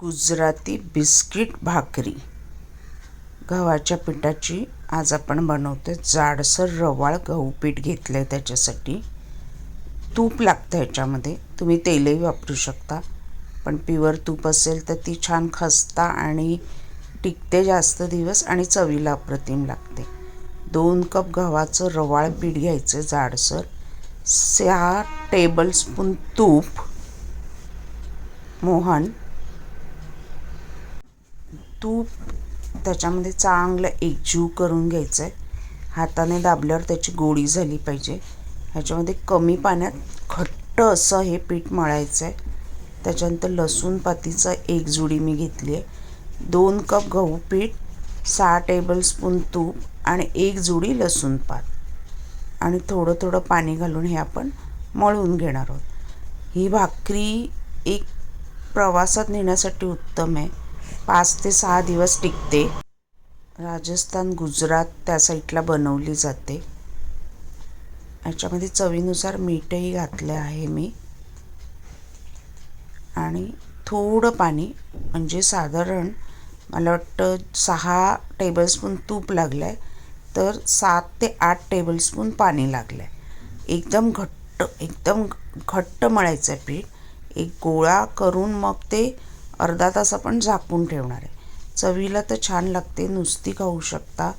Gujarati biscuit भाकरी. गव्हाच्या पिठाची आज आपण बनवतो जाडसर रवाळ गहू पीठ घेतलं आहे त्याच्यासाठी. तूप लागतं ह्याच्यामध्ये. तुम्ही तेलही वापरू शकता. पण प्युअर तूप असेल तर ती छान खस्ता आणि टिकते जास्त दिवस आणि चवीला अप्रतिम लागते. दोन कप गव्हाचं रवाळ पीठ घ्यायचं जाडसर सहा टेबलस्पून तूप मोहन. तूप त्याच्यामध्ये चांगलं एकजीव करून घ्यायचं आहे हाताने दाबल्यावर त्याची गोळी झाली पाहिजे. ह्याच्यामध्ये कमी पाण्यात घट्ट असं हे पीठ मळायचं आहे त्याच्यानंतर लसूण पातीचा एक जुडी मी घेतली आहे. दोन कप गहू पीठ सहा टेबलस्पून तूप आणि एक जुडी लसूण पात. आणि थोडं थोडं पाणी घालून हे आपण मळून घेणार आहोत. ही भाकरी एक प्रवासात नेण्यासाठी उत्तम आहे. पाच ते सहा दिवस टिकते. राजस्थान गुजरात त्या साईडला बनवली जाते. याच्यामध्ये चवीनुसार मीठही घातलं आहे मी. आणि थोडं पाणी म्हणजे साधारण मला वाटतं सहा टेबलस्पून तूप लागलं आहे तर सात ते आठ टेबलस्पून पाणी लागलं आहे एकदम घट्ट एकदम घट्ट मळायचं आहे पीठ. एक गोळा करून मग ते अर्धा तास आपण झाकून ठेवणार आहे. चवीला तर छान लागते नुसती खाऊ शकता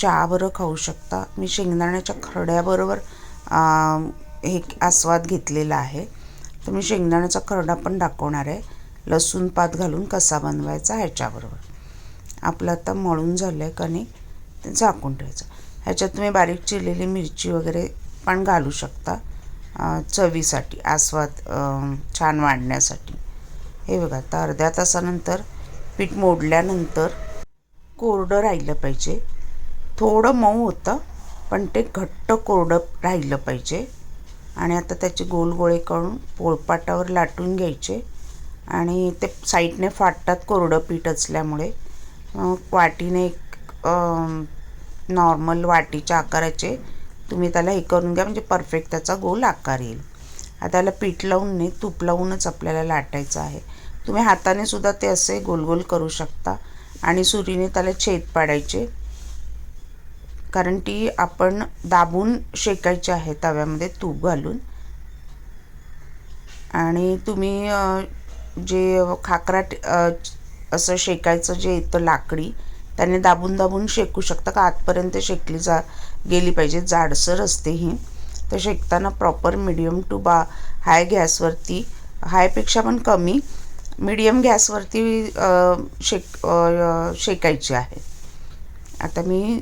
चहाबरोबर खाऊ शकता. मी शेंगदाण्याच्या खरड्याबरोबर हे आस्वाद घेतलेला आहे. तर मी शेंगदाण्याचा खरडा पण दाखवणार आहे. लसूण पात घालून कसा बनवायचा ह्याच्याबरोबर. आपलं आता मळून झालं आहे कणिक ते झाकून ठेवायचं. ह्याच्यात तुम्ही बारीक चिरलेली मिरची वगैरे पण घालू शकता. चवीसाठी आस्वाद छान वाढण्यासाठी. हे बघा आता अर्ध्या तासानंतर पीठ मोडल्यानंतर कोरडं राहिलं पाहिजे. थोडं मऊ होतं पण ते घट्ट कोरडं राहिलं पाहिजे. आणि आता त्याचे गोल गोळे करून पोळपाटावर लाटून घ्यायचे. आणि ते साईडने फाटतात कोरडं पीठ असल्यामुळे. वाटीने एक नॉर्मल वाटीच्या आकाराचे तुम्ही त्याला हे करून घ्या म्हणजे परफेक्ट त्याचा गोल आकार येईल. आता त्याला पीठ लावून नाही तूप लावूनच आपल्याला लाटायचं आहे. तुम्ही हाताने सुद्धा ते असे गोल गोल करू शकता. आणि सुरीने त्याला छेद पाडायचे. कारण ती आपण दाबून शेकायची आहे तव्यामध्ये तूप घालून. आणि तुम्ही जे खाकरा असं शेकायचं जे येतं लाकडी त्याने दाबून दाबून शेकू शकता का? आतपर्यंत शेकली जा गेली पाहिजे. जाडसर असते ही. तर शेकताना प्रॉपर मिडियम टू बा हाय गॅसवरती हायपेक्षा पण कमी मिडियम गॅसवरती शेक शेकायची आहे. आता मी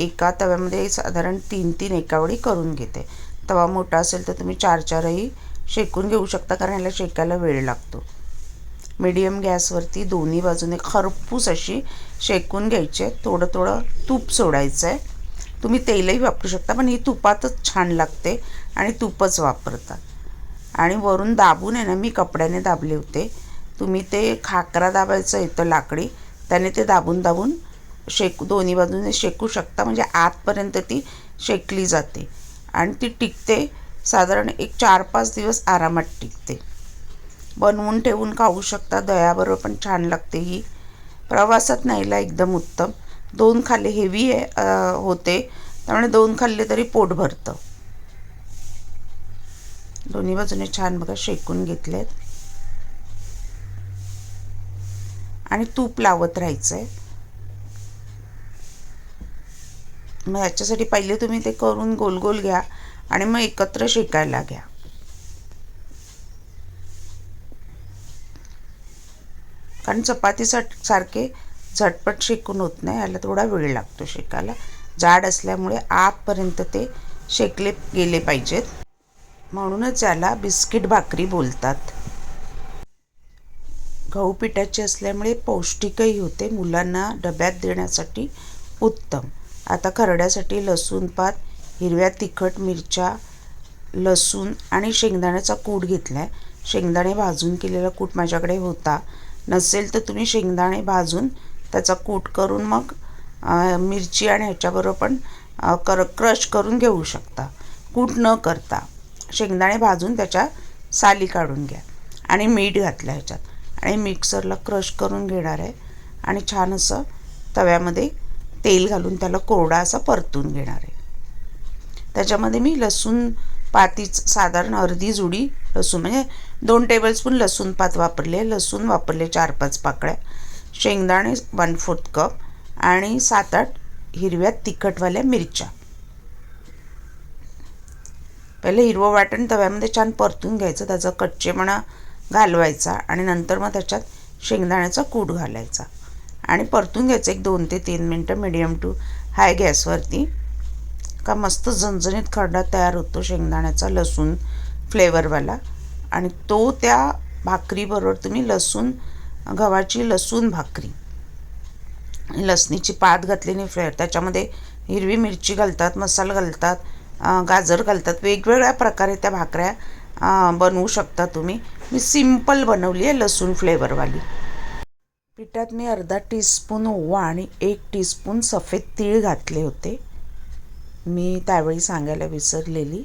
एका तव्यामध्ये साधारण तीन तीन एकावळी करून घेते. तवा मोठा असेल तर तुम्ही चार चारही शेकून घेऊ शकता कारण ह्याला शेकायला वेळ लागतो. मीडियम गॅसवरती दोन्ही बाजूने खरपूस अशी शेकून घ्यायची आहे. थोडं थोडं तूप सोडायचं आहे तुम्ही तेलही वापरू शकता पण ही तुपातच छान लागते आणि तूपच वापरतात. आणि वरून दाबून आहे ना मी कपड्याने दाबले होते. तुम्ही ते खाकरा दाबायचं येतं लाकडी त्याने ते दाबून दाबून शेकू दोन्ही बाजूने शेकू शकता. म्हणजे आतपर्यंत ती शेकली जाते. आणि ती टिकते. साधारण एक चार पाच दिवस आरामात टिकते. बनवून ठेवून खाऊ शकता. दह्याबरोबर पण छान लागते ही. प्रवासात न्यायला एकदम उत्तम. दोन खाल्ले हेवी आहे होते. त्यामुळे दोन खाल्ले तरी पोट भरतं. दोन्ही बाजूने छान बघा शेकून घेतलेत. आणि तूप लावत राहायचं आहे मग याच्यासाठी पहिले तुम्ही ते करून गोल गोल घ्या आणि मग एकत्र शेकायला घ्या. कारण चपातीसाठी सारखे झटपट शेकून होत नाही याला थोडा वेळ लागतो शेकायला. जाड असल्यामुळे आतपर्यंत ते शेकले गेले पाहिजेत. म्हणूनच याला बिस्किट भाकरी बोलतात. गहू पिठाची असल्यामुळे पौष्टिकही होते मुलांना डब्यात देण्यासाठी उत्तम. आता खरड्यासाठी लसूण पात हिरव्या तिखट मिरच्या लसूण आणि शेंगदाण्याचा कूट घेतला आहे शेंगदाणे भाजून केलेला कूट माझ्याकडे होता. नसेल तर तुम्ही शेंगदाणे भाजून त्याचा कूट करून मग मिरची आणि ह्याच्याबरोबर पण कर क्रश करून घेऊ शकता. कूट न करता. शेंगदाणे भाजून त्याच्या साली काढून घ्या आणि मीठ घातलं ह्याच्यात. आणि मिक्सरला क्रश करून घेणार आहे. आणि छान असं तव्यामध्ये तेल घालून त्याला कोरडा असा परतून घेणार आहे. त्याच्यामध्ये मी लसूण पातीच साधारण अर्धी जुडी लसूण म्हणजे दोन टेबलस्पून लसूण पात वापरले लसूण वापरले चार पाच पाकळ्या शेंगदाणे वन फोर्थ कप आणि सात आठ हिरव्या तिखटवाल्या मिरच्या. पहिले हिरवं वाटण तव्यामध्ये छान परतून घ्यायचं त्याचा कच्चेपणा घालवायचा आणि नंतर मग त्याच्यात शेंगदाण्याचा कूट घालायचा. आणि परतून घ्यायचं एक दोन ते तीन मिनटं मिडियम टू हाय गॅसवरती का मस्त झणझणीत खरडा तयार होतो शेंगदाण्याचा लसूण फ्लेवरवाला आणि तो त्या भाकरीबरोबर तुम्ही लसूण गव्हाची लसूण भाकरी. लसणीची पात घातलेली फ्लेवर त्याच्यामध्ये हिरवी मिरची घालतात मसाला घालतात गाजर घालतात. वेगवेगळ्या प्रकारे त्या भाकऱ्या बनवू शकता तुम्ही. मी सिंपल बनवली आहे लसूण फ्लेवरवाली पिठात मी अर्धा टीस्पून ओवा आणि एक टीस्पून सफेद तीळ घातले होते. मी त्यावेळी सांगायला विसरलेली.